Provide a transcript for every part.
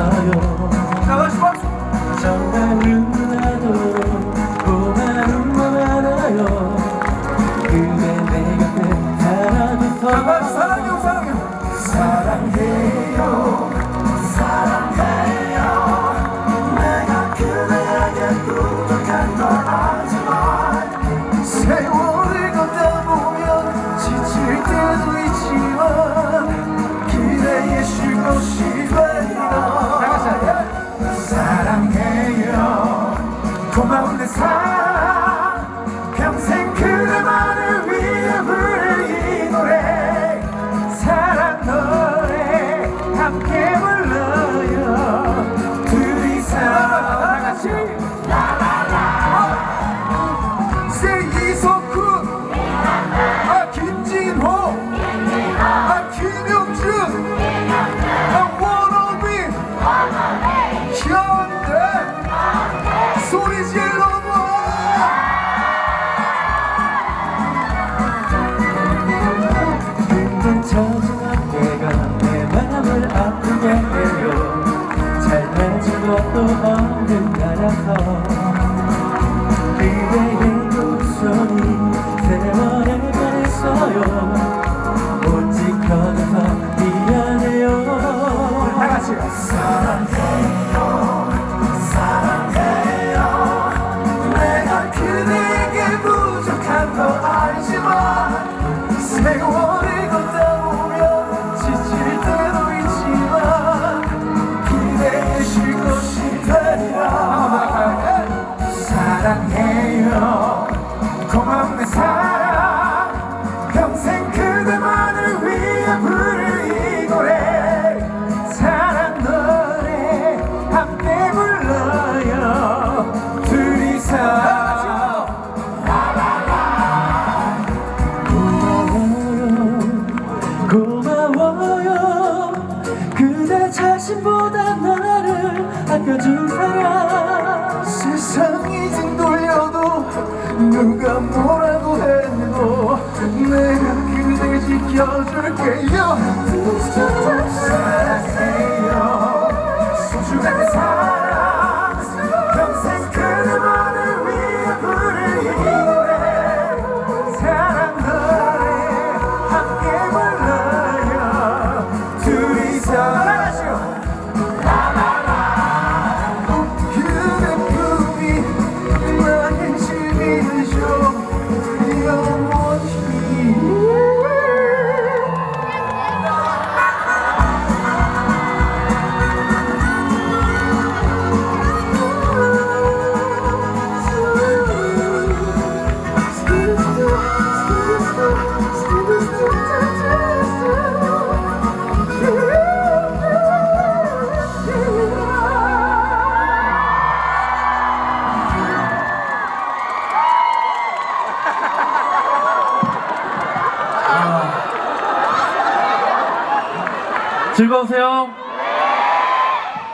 있어요 고마운 내 사랑 누가 뭐라고 해도 내가 그댈 지켜줄게요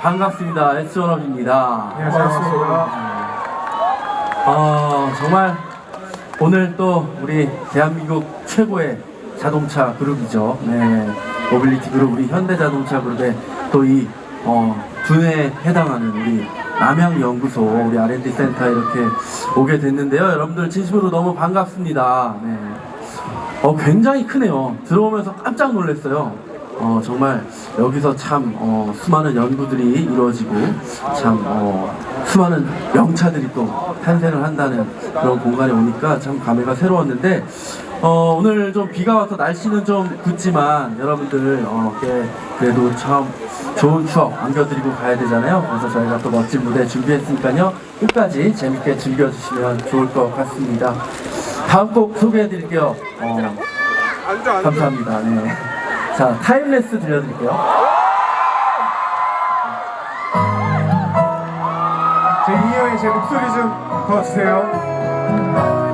반갑습니다. 에스원업입니다. 네, 반갑습니다. 어, 정말 오늘 또 우리 대한민국 최고의 자동차 그룹이죠. 네, 모빌리티 그룹 우리 현대자동차 그룹의 또이 어, 두뇌에 해당하는 우리 남양연구소 우리 R&D 센터 이렇게 오게 됐는데요. 여러분들 진심으로 너무 반갑습니다. 네. 어, 굉장히 크네요. 들어오면서 깜짝 놀랐어요. 어, 정말 여기서 참 어, 수많은 연구들이 이루어지고 참 어, 수많은 명차들이 또 탄생을 한다는 그런 공간에 오니까 참 감회가 새로웠는데 어, 오늘 좀 비가 와서 날씨는 좀 굳지만 여러분들 어, 꽤 그래도 참 좋은 추억 안겨드리고 가야 되잖아요. 그래서 저희가 또 멋진 무대 준비했으니까요. 끝까지 재밌게 즐겨주시면 좋을 것 같습니다. 다음 곡 소개해드릴게요. 어, 감사합니다. 네. 자, 타임레스 들려드릴게요. 제 이형의 제 목소리 좀 더 주세요.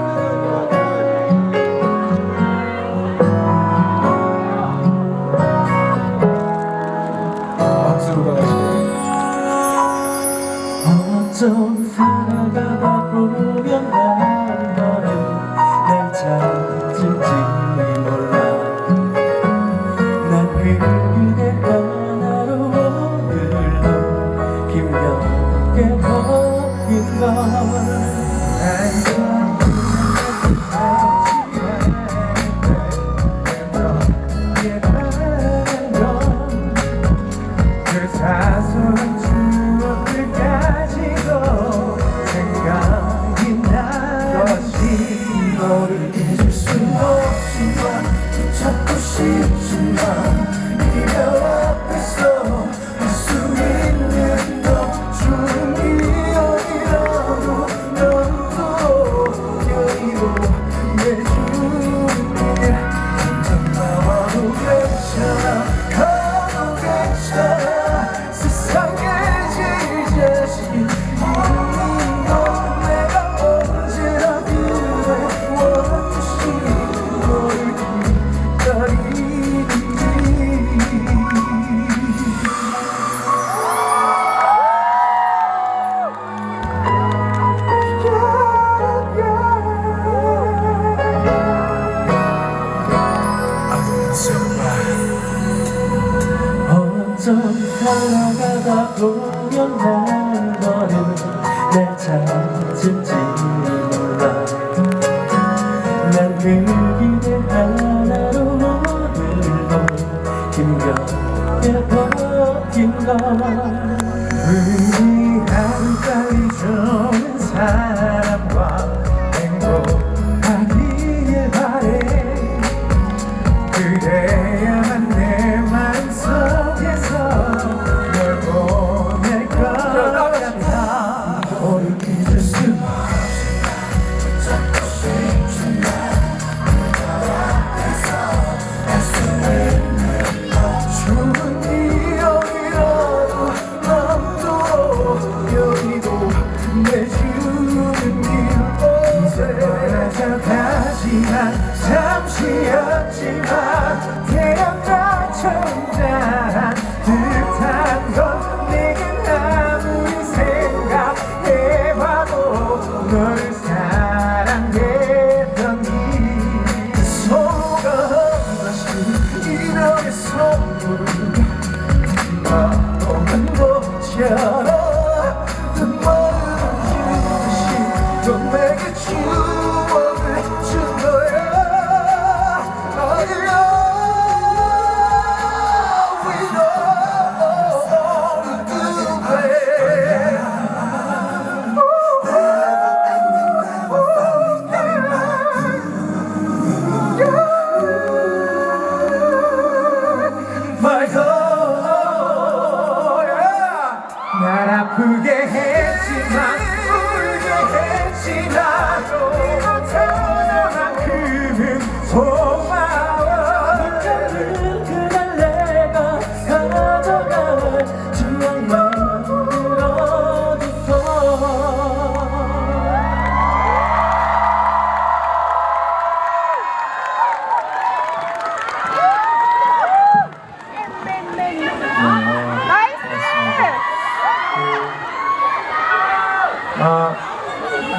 아,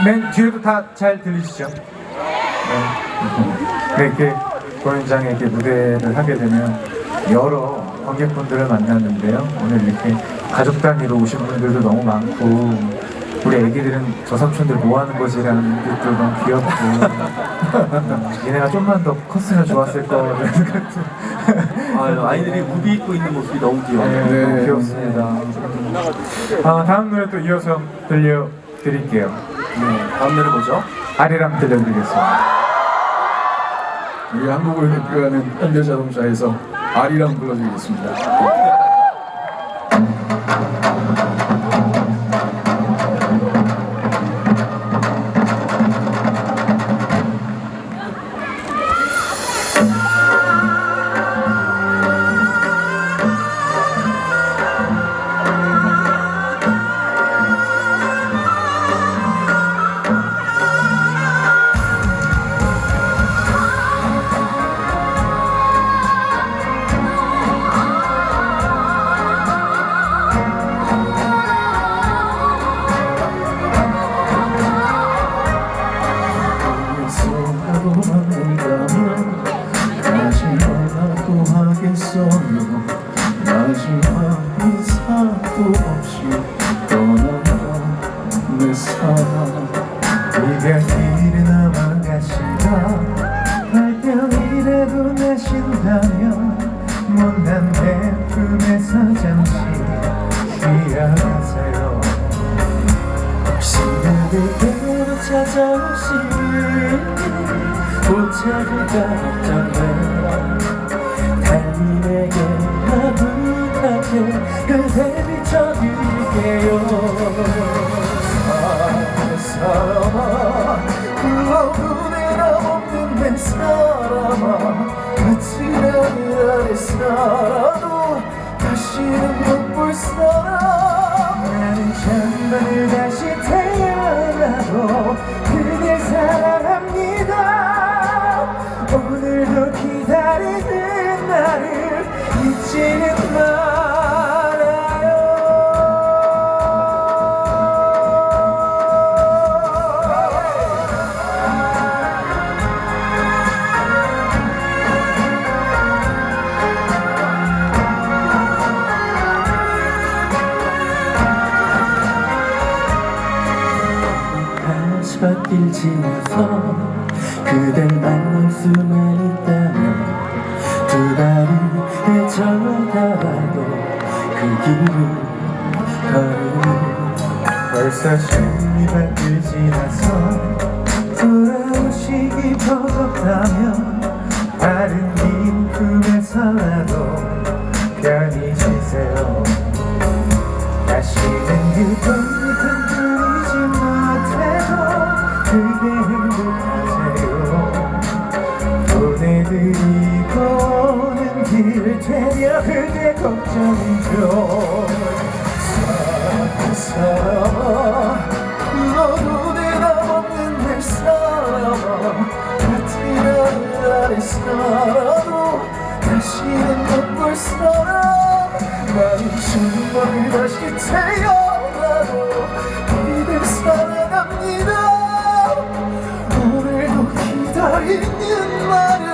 맨 뒤에도 다 잘 들리시죠? 네. 이렇게 공연장에 이렇게 무대를 하게 되면 여러 관객분들을 만났는데요. 오늘 이렇게 가족 단위로 오신 분들도 너무 많고 우리 애기들은 저 삼촌들 뭐 하는 거지라는 것도 너무 귀엽고 음, 얘네가 좀만 더 컸으면 좋았을 거라는 생각도 아유, 아이들이 무비 입고 있는 모습이 너무 귀여워요. 네, 너무 귀엽습니다. 아, 다음 노래 또 이어서 들려드릴게요. 네, 다음 노래 뭐죠? 아리랑 들려드리겠습니다. 우리 한국을 대표하는 현대자동차에서 아리랑 불러드리겠습니다. 달님에게 나부탁해 그대 비춰드릴게요. 사람아 불러보내 나 없는 내 사람아 같이라는 아래 살아도 다시는 못 볼 사람. 나는 천번을 다시 태어나도 길 지나서 그댈 만날 수만 있다면 두 발이 헤쳐나가도 그 길을 걸으니 벌써 십리밭 보내드리고는 길 되려 그대 걱정이죠. 사랑아 너도 내가 없는 내 사랑아 같은 아래 살아도 다시는 못 볼 사람 나는 정말 다시 태어나도 이들 사랑합니다. 오늘도 기다리는 말을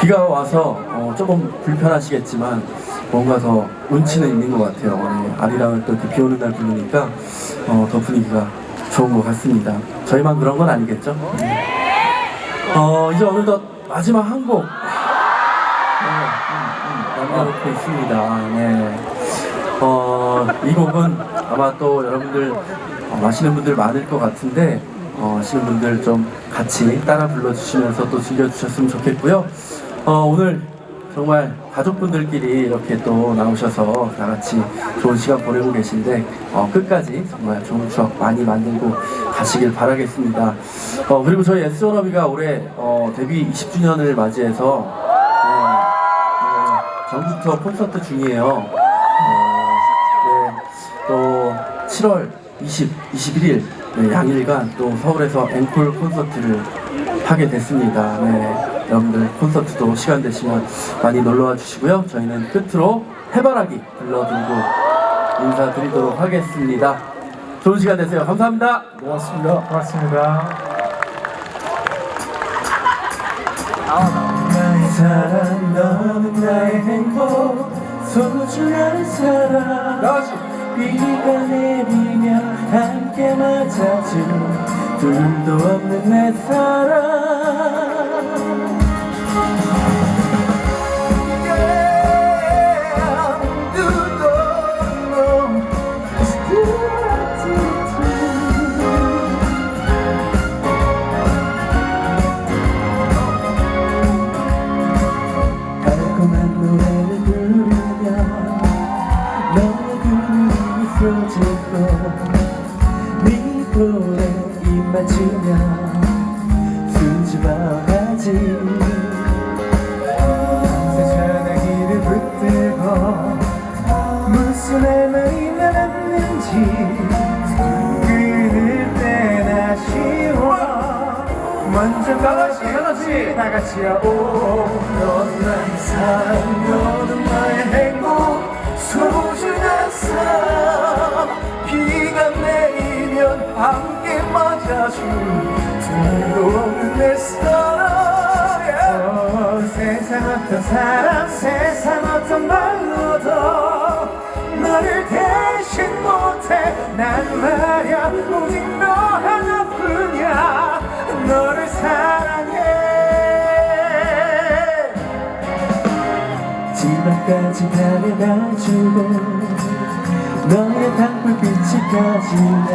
비가 와서 어, 조금 불편하시겠지만 뭔가 더 운치는 있는 것 같아요. 네, 아리랑을 또 이렇게 비 오는 날 부르니까 어, 더 분위기가 좋은 것 같습니다. 저희만 그런 건 아니겠죠? 네. 어, 이제 어느덧 마지막 한 곡. 네, 음, 음, 남겨놓고 있습니다. 네. 어, 이 곡은 아마 또 여러분들 어, 아시는 분들 많을 것 같은데 어, 아시는 분들 좀 같이 따라 불러주시면서 또 즐겨주셨으면 좋겠고요. 어, 오늘 정말 가족분들끼리 이렇게 또 나오셔서 다 같이 좋은 시간 보내고 계신데 어, 끝까지 정말 좋은 추억 많이 만들고 가시길 바라겠습니다. 어, 그리고 저희 S존업이가 올해 어, 데뷔 20주년을 맞이해서 네, 네, 콘서트 중이에요. 어, 네, 또 7월 20, 21일 네, 양일간 또 서울에서 앵콜 콘서트를 하게 됐습니다. 네, 여러분들 콘서트도 시간 되시면 많이 놀러와 주시고요. 저희는 끝으로 해바라기 불러드리고 인사드리도록 하겠습니다. 좋은 시간 되세요. 감사합니다. 고맙습니다. 고맙습니다. 나의 사랑 너는 나의 행복 소중한 사람 나지. 비가 내리면 함께 맞아줄 둘도 없는 내 사랑 사랑 너는 나의 행복 소중한 사람. 비가 내리면 함께 맞아줄 없는 내 사랑 어, 세상 어떤 사람 세상 어떤 말로도 너를 대신 못해. 난 지막까지 달려가주고 너의 단불빛이 꺼지네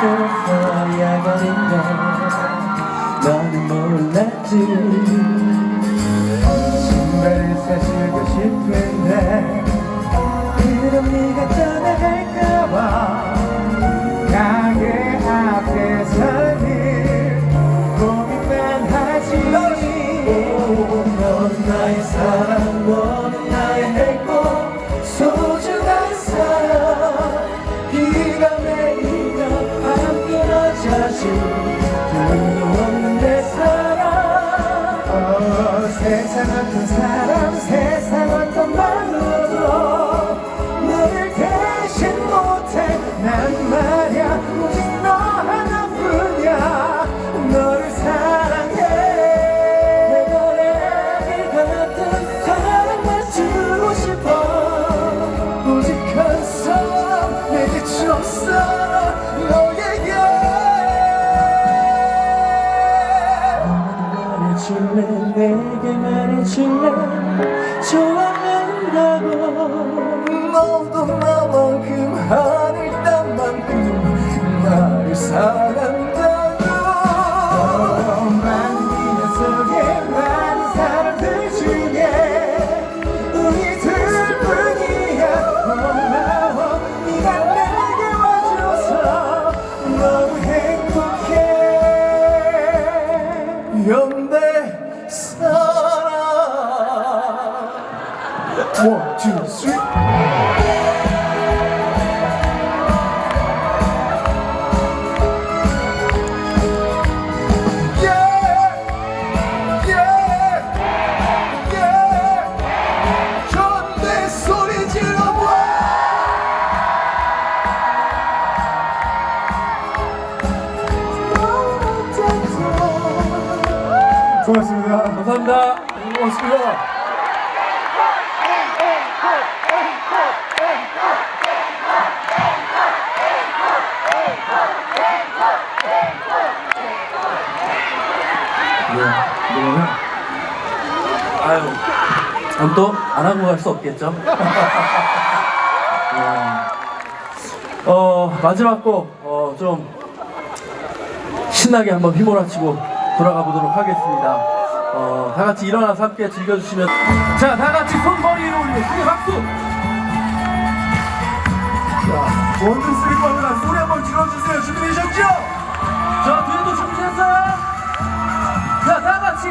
불꽃서 야가는 걸 너는 몰랐지. 신발을 사주고 싶은 줄래 좋아한다고. 너도 나만큼 하늘 땅만큼 나를 사랑 One, two, three. 고맙습니다. 감사합니다. 고맙습니다. 네, 그러면 아유, 그럼 또 안 하고 갈 수 없겠죠? 네. 어, 마지막 곡, 어, 좀 신나게 한번 휘몰아치고 돌아가 보도록 하겠습니다. 어, 다 같이 일어나서 함께 즐겨주시면. 자, 다 같이 손머리 위로 올리고 크게 박수! 자, 원투 쓰리 포입니다. 소리 한번 질러주세요. 준비되셨죠? 자, 뒤에도 준비됐어요? 자, 다 같이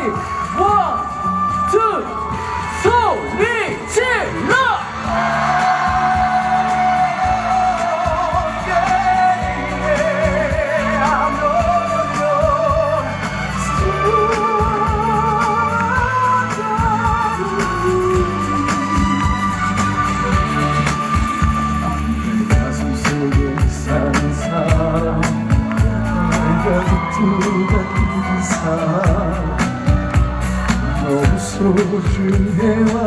원, 투, 소리 질러! you. hear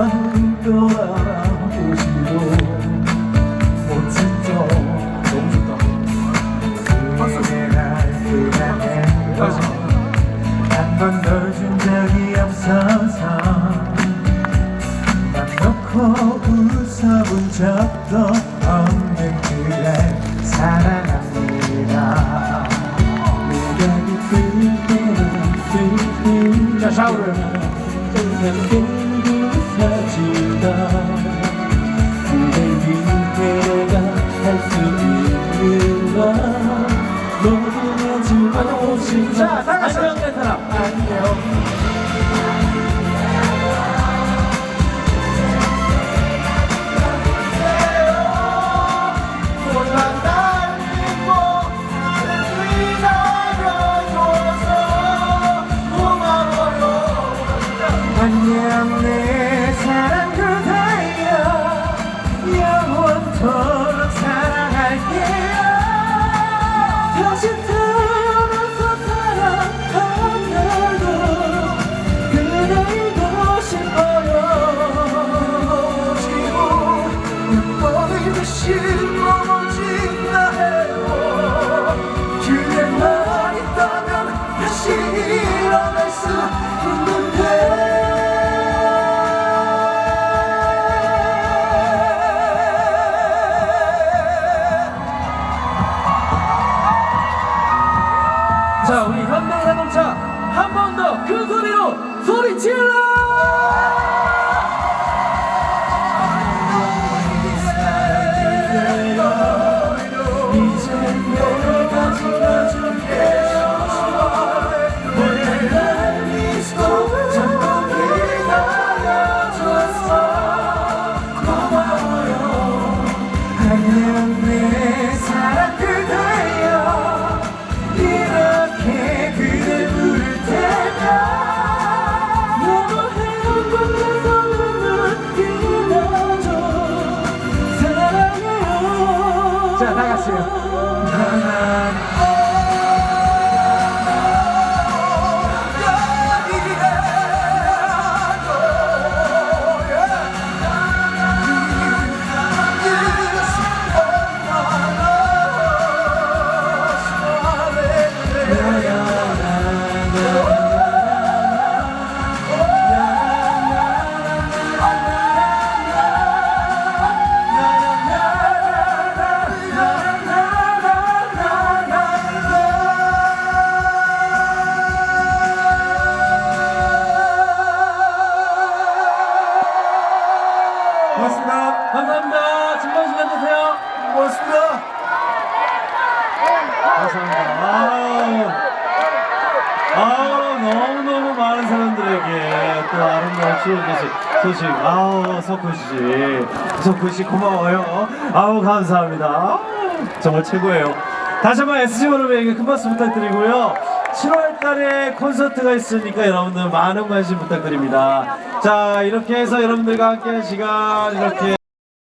씨. 정군 씨 고마워요. 아우 감사합니다. 정말 최고예요. 다시 한번 SG 워너비에게 큰 박수 부탁드리고요. 7월 달에 콘서트가 있으니까 여러분들 많은 관심 부탁드립니다. 자, 이렇게 해서 여러분들과 함께한 시간 이렇게